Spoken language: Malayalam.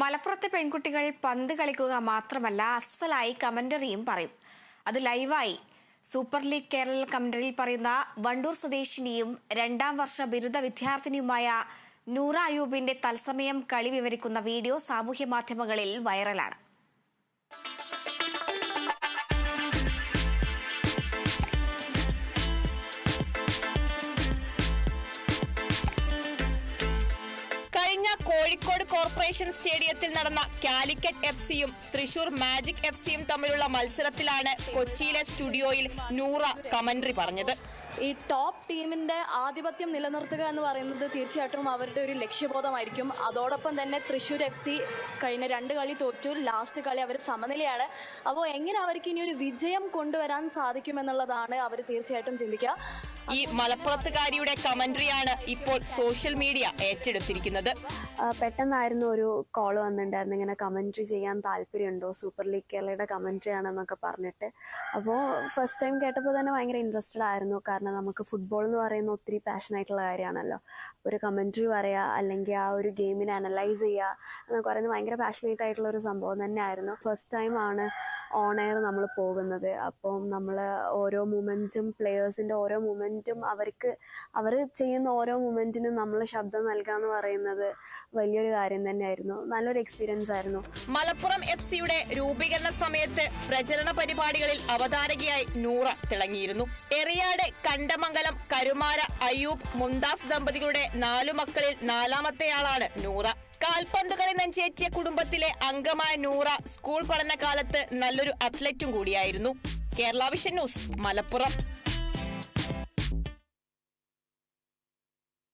മലപ്പുറത്തെ പെൺകുട്ടികൾ പന്ത് കളിക്കുക മാത്രമല്ല അസലായി കമന്ററിയും പറയും. അത് ലൈവായി. സൂപ്പർ ലീഗ് കേരള കമന്ററിയിൽ പറയുന്ന വണ്ടൂർ സ്വദേശിനിയും രണ്ടാം വർഷ ബിരുദ വിദ്യാർത്ഥിനിയുമായ നൂറ അയൂബിന്റെ തത്സമയം കളി വിവരിക്കുന്ന വീഡിയോ സാമൂഹ്യ മാധ്യമങ്ങളിൽ വൈറലാണ്. കോഴിക്കോട് കോർപ്പറേഷൻ സ്റ്റേഡിയത്തിൽ നടന്ന കാലിക്കറ്റ് എഫ് സിയും തൃശൂർ മാജിക് എഫ് സിയും തമ്മിലുള്ള മത്സരത്തിലാണ് കൊച്ചിയിലെ സ്റ്റുഡിയോയിൽ നൂറ കമന്ററി പറഞ്ഞത്. ഈ ടോപ്പ് ടീമിന്റെ ആധിപത്യം നിലനിർത്തുക എന്ന് പറയുന്നത് തീർച്ചയായിട്ടും അവരുടെ ഒരു ലക്ഷ്യബോധമായിരിക്കും. അതോടൊപ്പം തന്നെ തൃശ്ശൂർ എഫ് സി കഴിഞ്ഞ രണ്ട് കളി തോറ്റു. ലാസ്റ്റ് കളി അവർ സമനിലയാണ്. അപ്പോൾ എങ്ങനെ അവർക്ക് ഇനി ഒരു വിജയം കൊണ്ടുവരാൻ സാധിക്കുമെന്നുള്ളതാണ് അവർ തീർച്ചയായിട്ടും ചിന്തിക്കുക. ഈ മലപ്പുറത്തുകാരിയുടെ കമന്ററിയാണ് ഇപ്പോൾ സോഷ്യൽ മീഡിയ ഏറ്റെടുത്തിരിക്കുന്നത്. പെട്ടെന്നായിരുന്നു ഒരു കോൾ വന്നിട്ടുണ്ടായിരുന്നു. ഇങ്ങനെ കമന്ററി ചെയ്യാൻ താല്പര്യമുണ്ടോ? സൂപ്പർ ലീഗ് കേരളയുടെ കമന്ററിയാണെന്നൊക്കെ പറഞ്ഞിട്ട്. അപ്പോൾ ഫസ്റ്റ് ടൈം കേട്ടപ്പോൾ തന്നെ ഭയങ്കര ഇൻട്രസ്റ്റഡ് ആയിരുന്നു. കാരണം നമുക്ക് ഫുട്ബോൾ എന്ന് പറയുന്ന ഒത്തിരി പാഷൻ ആയിട്ടുള്ള കാര്യമാണല്ലോ. ഒരു കമന്ററി പറയുക അല്ലെങ്കിൽ ആ ഒരു ഗെയിമിനെ അനലൈസ് ചെയ്യുക എന്നൊക്കെ പറയുന്നത് ഭയങ്കര പാഷനേറ്റ് ആയിട്ടുള്ള ഒരു സംഭവം തന്നെയായിരുന്നു. ഫസ്റ്റ് ടൈം ആണ് ഓൺ എയർ നമ്മൾ പോകുന്നത്. അപ്പം നമ്മൾ ഓരോ മൂമെന്റും പ്ലെയേഴ്സിന്റെ ഓരോ മൂമെന്റും അവർക്ക് അവർ ചെയ്യുന്ന ഓരോ മൊമെന്റിനും നമ്മൾ ശബ്ദം നൽകുക എന്ന് പറയുന്നത് വലിയൊരു കാര്യം തന്നെയായിരുന്നു. നല്ലൊരു എക്സ്പീരിയൻസ് ആയിരുന്നു. മലപ്പുറം എഫ് സിയുടെ രൂപീകരണ സമയത്ത് പ്രചരണ പരിപാടികളിൽ അവതാരകയായി നൂറ തിളങ്ങിയിരുന്നു. എറിയാട് കണ്ടമംഗലം കരുമാര അയ്യൂബ് മുംതാസ് ദമ്പതികളുടെ നാലു മക്കളിൽ നാലാമത്തെയാളാണ് നൂറ. കാൽപന്ത് നെഞ്ചേറ്റിയ കുടുംബത്തിലെ അംഗമായ നൂറ സ്കൂൾ പഠനകാലത്ത് നല്ലൊരു അത്ലറ്റും കൂടിയായിരുന്നു. Kerala Vision news Malappuram.